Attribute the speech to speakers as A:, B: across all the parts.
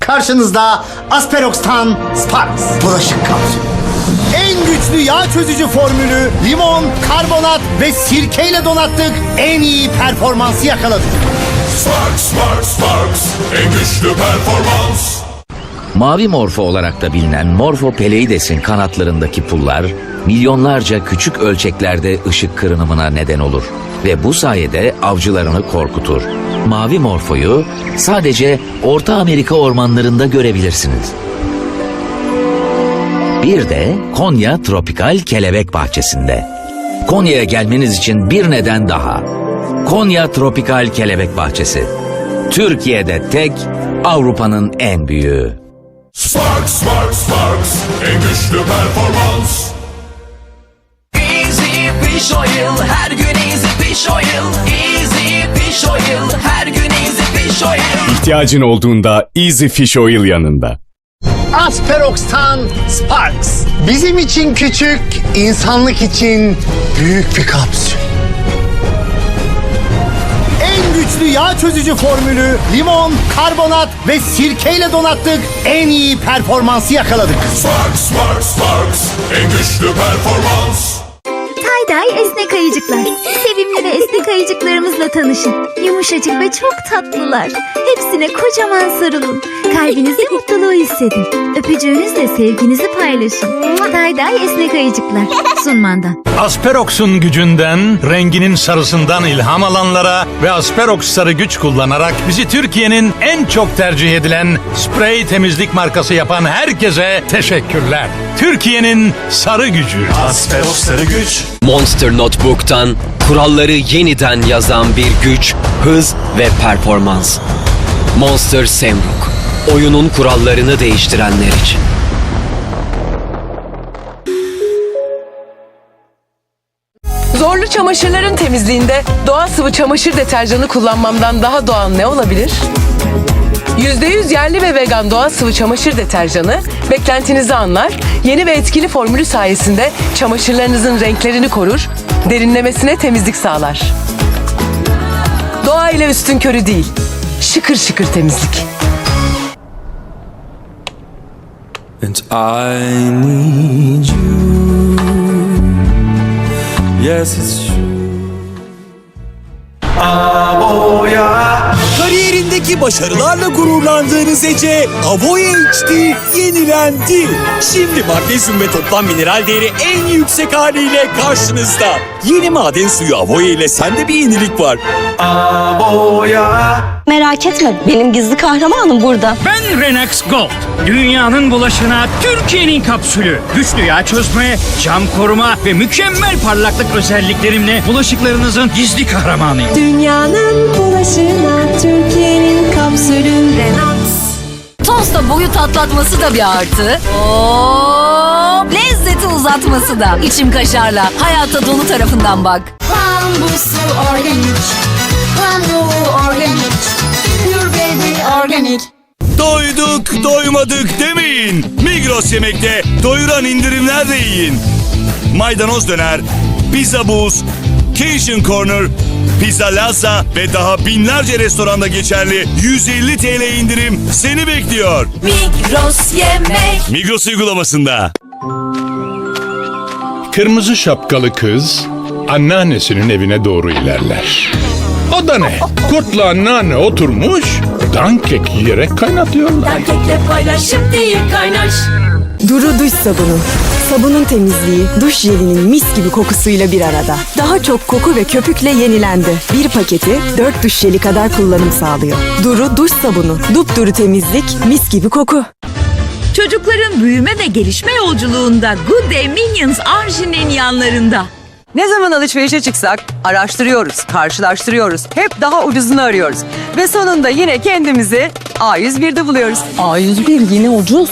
A: Karşınızda Asperox'tan Sparks bulaşık kapsülü. En güçlü yağ çözücü formülü limon, karbonat ve sirkeyle donattık. En iyi performansı yakaladık.
B: Sparks, Sparks, Sparks. En güçlü performans.
C: Mavi morfo olarak da bilinen Morfo Peleides'in kanatlarındaki pullar milyonlarca küçük ölçeklerde ışık kırınımına neden olur ve bu sayede avcılarını korkutur. Mavi morfoyu sadece Orta Amerika ormanlarında görebilirsiniz. Bir de Konya Tropikal Kelebek Bahçesi'nde. Konya'ya gelmeniz için bir neden daha. Konya Tropikal Kelebek Bahçesi. Türkiye'de tek, Avrupa'nın en büyüğü.
B: Sparks, Sparks, Sparks. En güçlü performans.
D: Easy Fish Oil her gün Easy Fish Oil Easy Fish Oil her gün Easy Fish Oil
E: İhtiyacın olduğunda Easy Fish Oil yanında.
A: Asperox'tan Sparks. Bizim için küçük, insanlık için büyük bir kapsül. En güçlü yağ çözücü formülü limon, karbonat ve sirkeyle donattık. En iyi performansı yakaladık.
B: Sparks, Sparks, Sparks. En güçlü performans.
F: Tayday esnek ayıcıklar. Sevimli ve esnek ayıcıklarımızla tanışın. Yumuşacık ve çok tatlılar. Hepsine kocaman sarılın. Kalbinizde mutluluğu hissedin. Öpücüğünüzle sevginizi paylaşın. Tayday esnek ayıcıklar. Sunmandan.
G: Asperox'un gücünden, renginin sarısından ilham alanlara ve Asperox sarı güç kullanarak bizi Türkiye'nin en çok tercih edilen sprey temizlik markası yapan herkese teşekkürler. Türkiye'nin sarı gücü.
H: Monster Notebook'tan kuralları yeniden yazan bir güç, hız ve performans. Monster Semruk. Oyunun kurallarını değiştirenler için.
I: Zorlu çamaşırların temizliğinde doğal sıvı çamaşır deterjanı kullanmamdan daha doğal ne olabilir? %100 yerli ve vegan doğal sıvı çamaşır deterjanı beklentinizi anlar, yeni ve etkili formülü sayesinde çamaşırlarınızın renklerini korur, derinlemesine temizlik sağlar. Doğa ile üstün körü değil, şıkır şıkır temizlik.
J: And I need you. Yes, it's true.
K: Kariyerindeki başarılarla gururlandığınız Ece, Avoya içti, yenilendi. Şimdi magnezyum ve toplam mineral değeri en yüksek haliyle karşınızda. Yeni maden suyu Avoya ile sende bir yenilik var.
F: Merak etme benim gizli kahramanım burada.
L: Ben Renax Gold. Dünyanın bulaşına Türkiye'nin kapsülü. Güçlü yağ çözme, cam koruma ve mükemmel parlaklık özelliklerimle bulaşıklarınızın gizli kahramanıyım.
F: Dünyanın bulaşına Türkiye'nin kapsülü Renax.
D: Tosta boyut atlatması da bir artı Hop Lezzeti uzatması da İçim kaşarla hayata dolu tarafından bak
F: Bambusu organik. Bambu organik. Pure baby organik.
K: Doyduk, doymadık demeyin. Migros Yemek'te doyuran indirimler de yiyin. Maydanoz döner, pizza buz, Cajun Corner, Pizza Lasa ve daha binlerce restoranda geçerli 150 TL indirim seni bekliyor.
D: Migros yemek
K: Migros uygulamasında.
G: Kırmızı şapkalı kız anneannesinin evine doğru ilerler. O da ne? Kurtla anneanne oturmuş, dankek yiyerek kaynatıyorlar.
D: Kekle paylaşıp değil kaynaş
I: Duru duş sabunu. Sabunun temizliği, duş jelinin mis gibi kokusuyla bir arada. Daha çok koku ve köpükle yenilendi. Bir paketi 4 duş jeli kadar kullanım sağlıyor. Duru duş sabunu. Dupduru temizlik, mis gibi koku.
F: Çocukların büyüme ve gelişme yolculuğunda Good Day Minions Arjin'in yanlarında.
I: Ne zaman alışverişe çıksak araştırıyoruz, karşılaştırıyoruz. Hep daha ucuzunu arıyoruz. Ve sonunda yine kendimizi A101'de buluyoruz. A101 yine ucuz.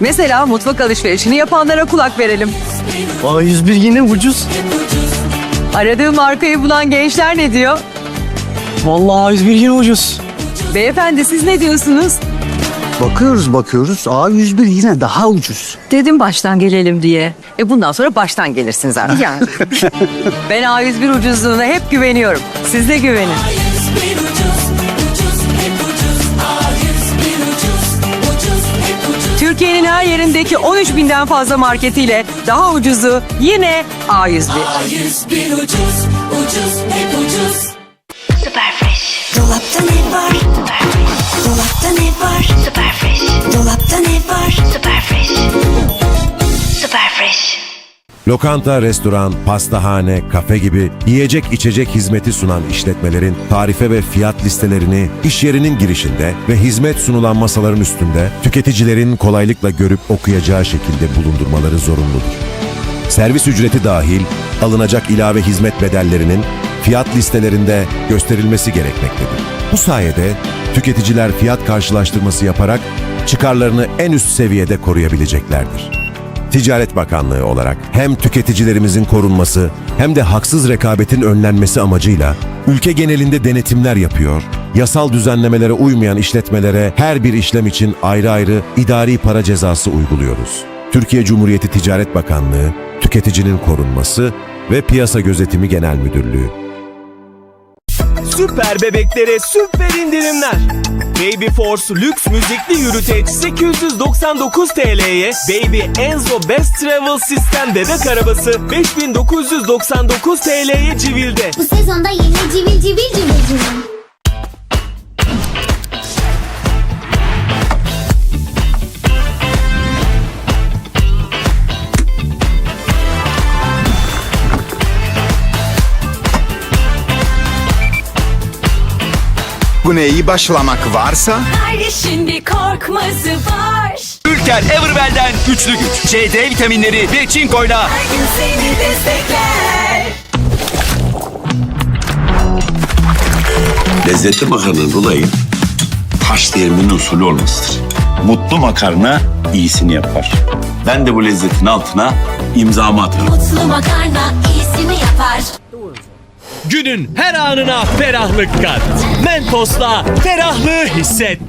I: Mesela mutfak alışverişini yapanlara kulak verelim.
A: A101 yine ucuz.
I: Aradığı markayı bulan gençler ne diyor?
A: Vallahi A101 yine ucuz.
I: Beyefendi siz ne diyorsunuz?
A: Bakıyoruz bakıyoruz A101 yine daha ucuz.
I: Dedim baştan gelelim diye. E bundan sonra baştan gelirsiniz artık. Yani. ben A101 ucuzluğuna hep güveniyorum. Siz de güvenin. Her yerindeki 13 binden fazla marketiyle daha ucuzu yine A101.
F: Süper fresh. Dolapta ne var? Süper fresh. Dolapta ne var? Süper fresh. Dolapta ne var? Süper fresh. Süper fresh.
M: Lokanta, restoran, pastahane, kafe gibi yiyecek içecek hizmeti sunan işletmelerin tarife ve fiyat listelerini iş yerinin girişinde ve hizmet sunulan masaların üstünde tüketicilerin kolaylıkla görüp okuyacağı şekilde bulundurmaları zorunludur. Servis ücreti dahil alınacak ilave hizmet bedellerinin fiyat listelerinde gösterilmesi gerekmektedir. Bu sayede tüketiciler fiyat karşılaştırması yaparak çıkarlarını en üst seviyede koruyabileceklerdir. Ticaret Bakanlığı olarak hem tüketicilerimizin korunması hem de haksız rekabetin önlenmesi amacıyla ülke genelinde denetimler yapıyor, yasal düzenlemelere uymayan işletmelere her bir işlem için ayrı ayrı idari para cezası uyguluyoruz. Türkiye Cumhuriyeti Ticaret Bakanlığı, Tüketicinin Korunması ve Piyasa Gözetimi Genel Müdürlüğü.
N: Süper bebeklere süper indirimler. Baby Force lüks müzikli yürüteç 899 TL'ye Baby Enzo Best Travel Sistem bebek arabası 5999 TL'ye civilde.
F: Bu sezonda yeni civil civil civil civil.
A: Bu neyi başlamak varsa?
D: Kardeşin bir korkması var.
N: Ülker Everwell'den güçlü güç. CD vitaminleri ve çinkoyla
D: Her gün seni destekler.
B: Lezzetli makarnanın olayı taş değirmenin usulü olmasıdır. Mutlu makarna iyisini yapar. Ben de bu lezzetin altına imzamı atarım.
D: Mutlu makarna iyisini yapar.
N: Günün her anına ferahlık kat. Mentos'la ferahlığı hisset.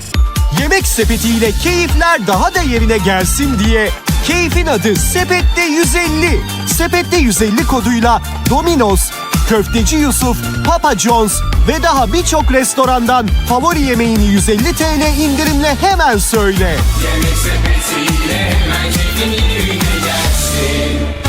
A: Yemek sepetiyle keyifler daha da yerine gelsin diye keyfin adı Sepette 150. Sepette 150 koduyla Domino's, Köfteci Yusuf, Papa John's ve daha birçok restorandan favori yemeğini 150 TL indirimle hemen söyle.
F: Bu genç yaşta nasıl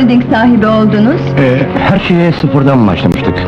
F: holding sahibi oldunuz?
L: her şeye sıfırdan başlamıştık.